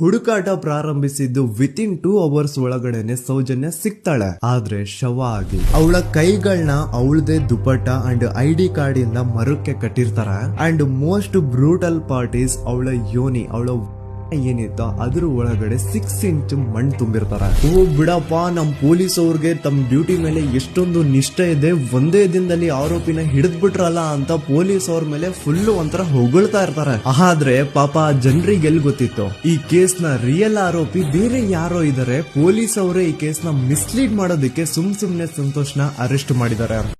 ಹುಡುಕಾಟ ಪ್ರಾರಂಭಿಸಿದ್ದು within two hours ಒಳಗಡೆನೆ ಸೌಜನ್ಯ ಸಿಗ್ತಾಳೆ. ಆದ್ರೆ ಶವ ಆಗಿ ಅವಳ ಕೈಗಳನ್ನ ಅವಳದೇ dupatta and I D card ಇಂದ ಮರಕ್ಕೆ ಕಟ್ಟಿರ್ತಾರ. ಅಂಡ್ ಮೋಸ್ಟ್ ಬ್ರೂಟಲ್ ಪಾರ್ಟೀಸ್ ಅವಳ ಯೋನಿ, ಅವಳ ಏನಿತ್ತ? ಅದ್ರ ಒಳಗಡೆ ಸಿಕ್ಸ್ ಇಂಚ್ ಮಣ್ಣು ತುಂಬಿರ್ತಾರ. ಓ, ಬಿಡಪ್ಪ, ನಮ್ ಪೊಲೀಸ್ ಅವ್ರಿಗೆ ತಮ್ ಡ್ಯೂಟಿ ಮೇಲೆ ಎಷ್ಟೊಂದು ನಿಷ್ಠೆ ಇದೆ. ಒಂದೇ ದಿನದಲ್ಲಿ ಆರೋಪಿನ ಹಿಡಿದ್ ಬಿಟ್ರಲ್ಲ ಅಂತ ಪೊಲೀಸ್ ಅವ್ರ ಮೇಲೆ ಫುಲ್ ಒಂಥರ ಹೊಗಳ್ತಾ ಇರ್ತಾರೆ. ಆದ್ರೆ ಪಾಪ ಜನರಿಗೆ ಎಲ್ ಗೊತ್ತಿತ್ತು? ಈ ಕೇಸ್ನ ರಿಯಲ್ ಆರೋಪಿ ಬೇರೆ ಯಾರೋ ಇದಾರೆ. ಪೊಲೀಸ್ ಅವರೇ ಈ ಕೇಸ್ನ ಮಿಸ್ಲೀಡ್ ಮಾಡೋದಕ್ಕೆ ಸುಮ್ ಸುಮ್ನೆ ಸಂತೋಷ್ನ ಅರೆಸ್ಟ್ ಮಾಡಿದ್ದಾರೆ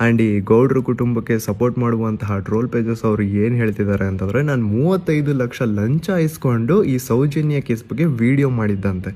ಆ್ಯಂಡ್ ಈ ಗೌಡ್ರ ಕುಟುಂಬಕ್ಕೆ ಸಪೋರ್ಟ್ ಮಾಡುವಂತಹ ಟ್ರೋಲ್ ಪೇಜಸ್ ಅವರು ಏನು ಹೇಳ್ತಿದ್ದಾರೆ ಅಂತಂದರೆ, ನಾನು ಮೂವತ್ತೈದು ಲಕ್ಷ ಲಂಚ ಇಸ್ಕೊಂಡು ಈ ಸೌಜನ್ಯ ಕೇಸ್ ಬಗ್ಗೆ ವಿಡಿಯೋ ಮಾಡಿದ್ದಂತೆ.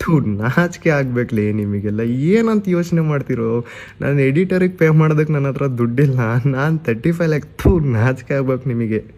ಥೂ, ನಾಚಿಕೆ ಆಗ್ಬೇಕಲೇ ನಿಮಗೆಲ್ಲ. ಏನಂತ ಯೋಚನೆ ಮಾಡ್ತಿರೋ? ನಾನು ಎಡಿಟರಿಗೆ ಪೇ ಮಾಡೋದಕ್ಕೆ ನನ್ನ ಹತ್ರ ದುಡ್ಡಿಲ್ಲ. ನಾನು ತರ್ಟಿ ಫೈವ್ ಲ್ಯಾಕ್ ಥೂ, ನಾಚಿಕೆ ಆಗ್ಬೇಕು ನಿಮಗೆ.